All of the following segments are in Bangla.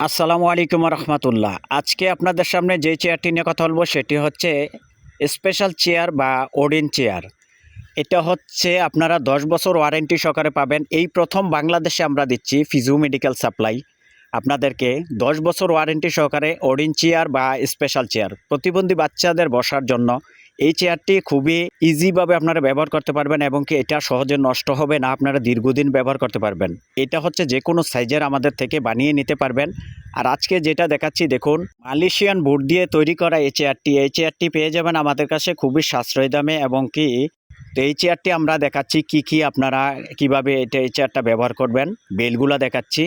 আসসালামু আলাইকুম রহমতুল্লাহ আজকে আপনাদের সামনে যে চেয়ারটি নিয়ে কথা বলব, সেটি হচ্ছে স্পেশাল চেয়ার বা ওডিন চেয়ার এটা হচ্ছে আপনারা দশ বছর ওয়ারেন্টি সহকারে পাবেন। এই প্রথম বাংলাদেশে আমরা দিচ্ছি ফিজু মেডিকেল সাপ্লাই আপনাদেরকে দশ বছর ওয়ারেন্টি সহকারে ওডিন চেয়ার বা স্পেশাল চেয়ার প্রতিবন্ধী বাচ্চাদের বসার জন্য এই চেয়ারটি খুবই ইজিভাবে আপনারা ব্যবহার করতে পারবেন এবং কি এটা সহজে নষ্ট হবে না, আপনারা দীর্ঘদিন ব্যবহার করতে পারবেন। এটা হচ্ছে যে কোনো সাইজের আমাদের থেকে বানিয়ে নিতে পারবেন। আর আজকে যেটা দেখাচ্ছি, দেখুন, মালয়েশিয়ান বোর্ড দিয়ে তৈরি করা এই চেয়ারটি এই চেয়ারটি পেয়ে যাবেন আমাদের কাছে খুবই সাশ্রয় দামে এবং কি তো এই চেয়ারটি আমরা দেখাচ্ছি কি কি আপনারা কীভাবে এটা এই চেয়ারটা ব্যবহার করবেন। বেলগুলো দেখাচ্ছি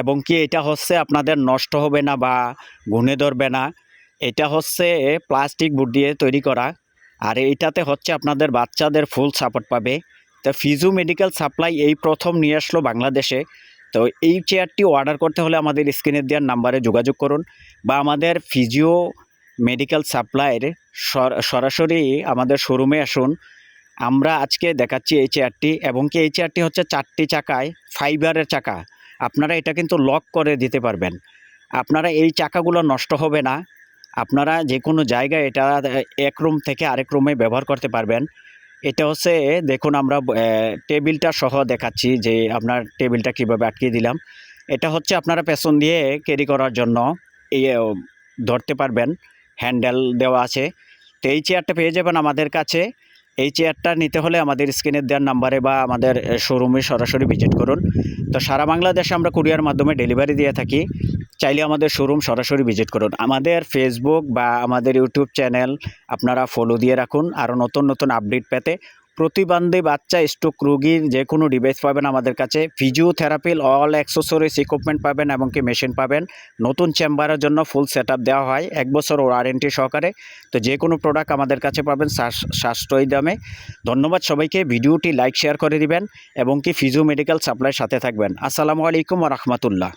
এবং কি এটা হচ্ছে আপনাদের নষ্ট হবে না বা ঘুনে ধরবে না। এটা হচ্ছে প্লাস্টিক বুট দিয়ে তৈরি করা। আর এইটাতে হচ্ছে আপনাদের বাচ্চাদের ফুল সাপোর্ট পাবে। তো ফিজু মেডিকেল সাপ্লাই এই প্রথম নিয়ে আসলো বাংলাদেশে। তো এই চেয়ারটি অর্ডার করতে হলে আমাদের স্ক্রিনে দেওয়ার নাম্বারে যোগাযোগ করুন বা আমাদের ফিজিও মেডিকেল সাপ্লাইয়ের সর- সরাসরি আমাদের শোরুমে আসুন। আমরা আজকে দেখাচ্ছি এই চেয়ারটি এবং কি এই চেয়ারটি হচ্ছে চারটি চাকায় ফাইবারের চাকা। আপনারা এটা কিন্তু লক করে দিতে পারবেন। আপনারা এই চাকাগুলো নষ্ট হবে না। আপনারা যে কোনো জায়গায় এটা, এক রুম থেকে আরেক রুমে ব্যবহার করতে পারবেন। এটা হচ্ছে, দেখুন আমরা টেবিলটা সহ দেখাচ্ছি যে আপনার টেবিলটা কীভাবে আটকে দিলাম। এটা হচ্ছে আপনারা পেছন দিয়ে ক্যারি করার জন্য ধরতে পারবেন। হ্যান্ডেল দেওয়া আছে। তো এই চেয়ারটা পেয়ে যাবেন আমাদের কাছে। এই চেয়ারটা নিতে হলে আমাদের স্ক্রিনের দেওয়ার নাম্বারে বা আমাদের শোরুমে সরাসরি ভিজিট করুন। তো সারা বাংলাদেশে আমরা কুরিয়ার মাধ্যমে ডেলিভারি দিয়ে থাকি। চাইলে আমাদের শোরুম সরাসরি ভিজিট করুন। আমাদের ফেসবুক বা আমাদের ইউটিউব চ্যানেল আপনারা ফলো দিয়ে রাখুন। আরও নতুন নতুন আপডেট পেতে প্রতিবন্ধী বাচ্চা স্ট্রোক রোগীর যে কোনো ডিভাইস পাবেন আমাদের কাছে। ফিজিওথেরাপির অল অ্যাক্সেসরিজ ইকুইপমেন্ট পাবেন এবং কি মেশিন পাবেন। নতুন চেম্বারের জন্য ফুল সেট দেওয়া হয়। এক বছর ওয়ারেন্টি সহকারে। তো যে কোনো প্রোডাক্ট আমাদের কাছে পাবেন সাশ্রয়ী দামে। ধন্যবাদ সবাইকে। ভিডিওটি লাইক শেয়ার করে দিবেন এবং কি ফিজিও মেডিকেল সাপ্লাইয়ের সাথে থাকবেন। আসসালামু আলাইকুম রহমতুল্লাহ।